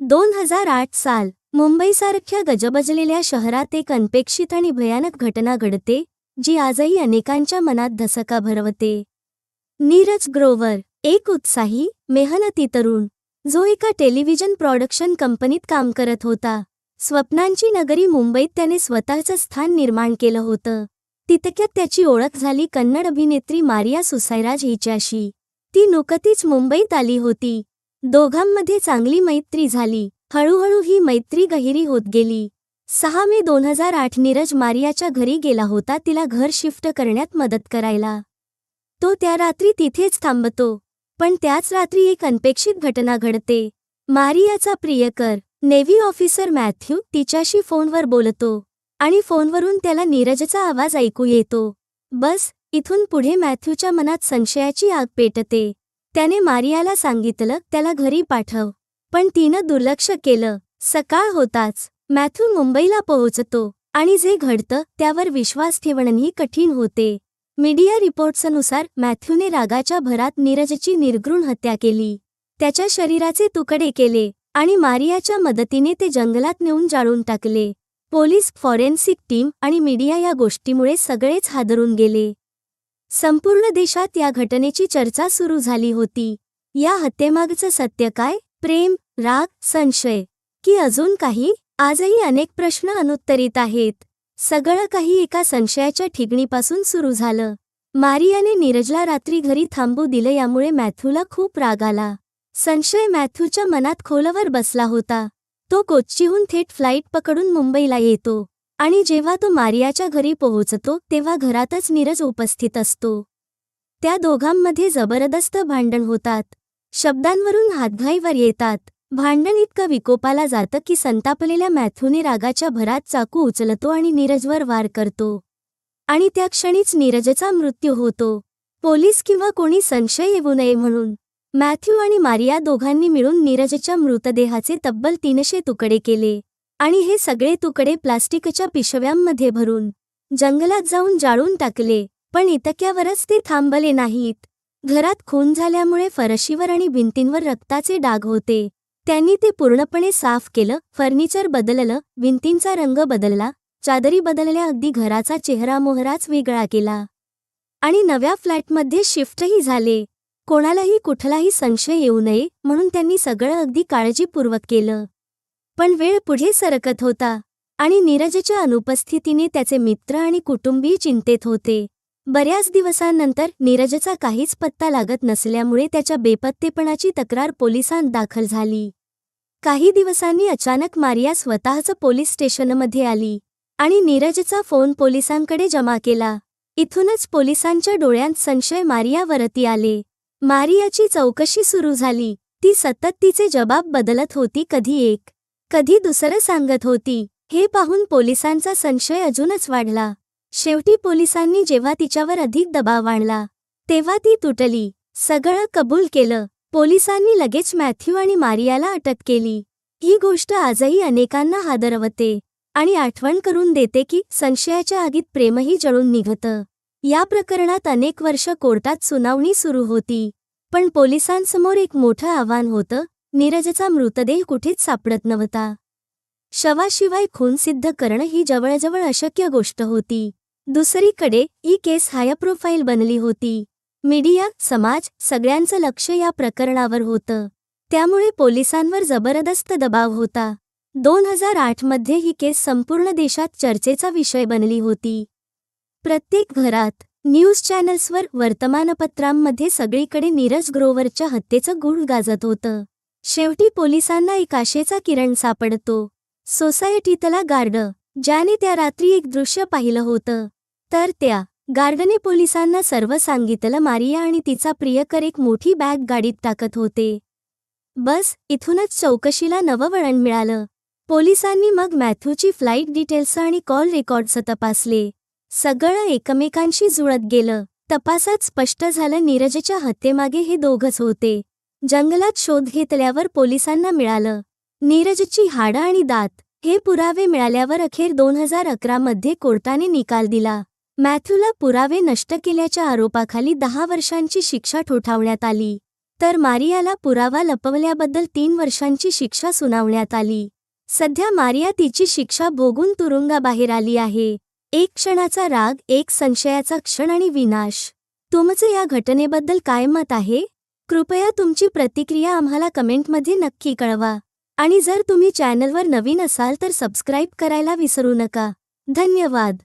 दोन हजार आठ साल मुंबईसारख्या गजबजलेल्या शहरात एक अनपेक्षित आणि भयानक घटना घडते जी आजही अनेकांच्या मनात धसका भरवते. नीरज ग्रोवर एक उत्साही मेहनती तरुण जो एका टेलिव्हिजन प्रॉडक्शन कंपनीत काम करत होता. स्वप्नांची नगरी मुंबईत त्याने स्वतःचं स्थान निर्माण केलं होतं. तितक्यात त्याची ओळख झाली कन्नड अभिनेत्री मारिया सुसायराज हिच्याशी. ती नुकतीच मुंबईत आली होती. दोघांमध्ये चांगली मैत्री झाली. हळूहळू ही मैत्री गहिरी होत गेली. सहा मे दोन हजार आठ नीरज मारियाच्या घरी गेला होता. तिला घर शिफ्ट करण्यात मदत करायला. तो त्या रात्री तिथेच थांबतो. पण त्याच रात्री एक अनपेक्षित घटना घडते. मारियाचा प्रियकर नेव्ही ऑफिसर मॅथ्यू तिच्याशी फोनवर बोलतो आणि फोनवरून त्याला नीरजचा आवाज ऐकू येतो. बस इथून पुढे मॅथ्यूच्या मनात संशयाची आग पेटते. त्याने मारियाला सांगितलं त्याला घरी पाठव. पण तिनं दुर्लक्ष केलं. सकाळ होताच. मॅथ्यू मुंबईला पोहोचतो. आणि जे घडतं त्यावर विश्वास ठेवणंही कठीण होते. मीडिया रिपोर्ट्सनुसार मॅथ्यूने रागाच्या भरात नीरजची निर्घृण हत्या केली. त्याच्या शरीराचे तुकडे केले आणि मारियाच्या मदतीने ते जंगलात नेऊन जाळून टाकले. पोलीस फॉरेन्सिक टीम आणि मीडिया या गोष्टीमुळे सगळेच हादरून गेले. संपूर्ण देशात या घटनेची चर्चा सुरू झाली होती. या हत्येमागचं सत्य काय? प्रेम राग संशय. की अजून काही? आजही अनेक प्रश्न अनुत्तरित आहेत. सगळं काही एका संशयाच्या ठिगणीपासून सुरू झालं. मारियाने नीरजला रात्री घरी थांबू दिलं यामुळे मॅथ्यूला खूप राग आला. संशय मॅथ्यूच्या मनात खोलवर बसला होता. तो कोच्चीहून थेट फ्लाईट पकडून मुंबईला येतो. आणि जेव्हा तो मारियाच्या घरी पोहोचतो तेव्हा घरातच नीरज उपस्थित असतो. त्या दोघांमध्ये जबरदस्त भांडण होतात. शब्दांवरून हातघाईवर येतात. भांडण इतकं विकोपाला जातं की संतापलेल्या मॅथ्यूने रागाच्या भरात चाकू उचलतो आणि नीरजवर वार करतो. आणि त्या क्षणीच नीरजचा मृत्यू होतो. पोलीस किंवा कोणी संशय येऊ नये म्हणून. मॅथ्यू आणि मारिया दोघांनी मिळून नीरजच्या मृतदेहाचे तब्बल तीनशे तुकडे केले. आणि हे सगळे तुकडे प्लास्टिकच्या पिशव्यांमध्ये भरून जंगलात जाऊन जाळून टाकले पण इतक्यावरच ते थांबले नाहीत. घरात खून झाल्यामुळे फरशीवर आणि भिंतींवर रक्ताचे डाग होते. त्यांनी ते पूर्णपणे साफ केलं फर्निचर बदललं भिंतींचा रंग बदलला चादरी बदलल्या अगदी घराचा चेहरा मोहराच वेगळा केला. आणि नव्या फ्लॅटमध्ये शिफ्टही झाले. कोणालाही कुठलाही संशय येऊ नये म्हणून त्यांनी सगळं अगदी काळजीपूर्वक केलं. पण वेळ पुढे सरकत होता आणि नीरजच्या अनुपस्थितीने त्याचे मित्र आणि कुटुंबीय चिंतेत होते. बऱ्याच दिवसांनंतर नीरजचा काहीच पत्ता लागत नसल्यामुळे त्याच्या बेपत्तेपणाची तक्रार पोलिसांत दाखल झाली. काही दिवसांनी अचानक मारिया स्वतःच पोलीस स्टेशनमध्ये आली आणि नीरजचा फोन पोलिसांकडे जमा केला. इथूनच पोलिसांच्या डोळ्यांत संशय मारियावरती आले. मारियाची चौकशी सुरू झाली. ती सतत तिचे जबाब बदलत होती कधी एक. कधी दुसरं सांगत होती. हे पाहून पोलिसांचा संशय अजूनच वाढला. शेवटी पोलिसांनी जेव्हा तिच्यावर अधिक दबाव आणला तेव्हा ती तुटली. सगळं कबूल केलं. पोलिसांनी लगेच मॅथ्यू आणि मारियाला अटक केली. ही गोष्ट आजही अनेकांना हादरवते आणि आठवण करून देते की संशयाच्या आगीत प्रेमही जळून निघतं. या प्रकरणात अनेक वर्ष कोर्टात सुनावणी सुरू होती. पण पोलिसांसमोर एक मोठं आव्हान होतं नीरजचा मृतदेह कुठेच सापडत नव्हता. शवाशिवाय खून सिद्ध करणं ही जवळजवळ अशक्य गोष्ट होती. दुसरीकडे ही केस हाय प्रोफाईल बनली होती. मीडिया समाज सगळ्यांचं लक्ष या प्रकरणावर होतं. त्यामुळे पोलिसांवर जबरदस्त दबाव होता. दोन हजार आठमध्ये ही केस संपूर्ण देशात चर्चेचा विषय बनली होती. प्रत्येक घरात न्यूज चॅनल्सवर वर्तमानपत्रांमध्ये सगळीकडे नीरज ग्रोवरच्या हत्येचं गुढ गाजत होतं. शेवटी पोलिसांना एक आशेचा किरण सापडतो. सोसायटीतला गार्ड ज्याने त्या रात्री एक दृश्य पाहिलं होतं. तर त्या गार्डने पोलिसांना सर्व सांगितलं मारिया आणि तिचा प्रियकर एक मोठी बॅग गाडीत टाकत होते. बस इथूनच चौकशीला नवं वळण मिळालं. पोलिसांनी मग मॅथ्यूची फ्लाईट डिटेल्स आणि कॉल रेकॉर्ड्स तपासले. सगळं एकमेकांशी जुळत गेलं. तपासात स्पष्ट झालं नीरजच्या हत्येमागे हे दोघच होते. जंगलात शोध घेतल्यावर पोलिसांना मिळालं. नीरजची हाडं आणि दात हे पुरावे मिळाल्यावर अखेर दोन हजार अकरामध्ये कोर्टाने निकाल दिला. मॅथ्यूला पुरावे नष्ट केल्याच्या आरोपाखाली दहा वर्षांची शिक्षा ठोठावण्यात आली. तर मारियाला पुरावा लपवल्याबद्दल तीन वर्षांची शिक्षा सुनावण्यात आली. सध्या मारिया तिची शिक्षा भोगून तुरुंगाबाहेर आली आहे. एक क्षणाचा राग एक संशयाचा क्षण आणि विनाश. तुमचं या घटनेबद्दल काय मत आहे? कृपया तुमची प्रतिक्रिया आम्हाला कमेंटमध्ये नक्की कळवा. आणि जर तुम्ही चॅनलवर नवीन असाल तर सबस्क्राईब करायला विसरू नका. धन्यवाद.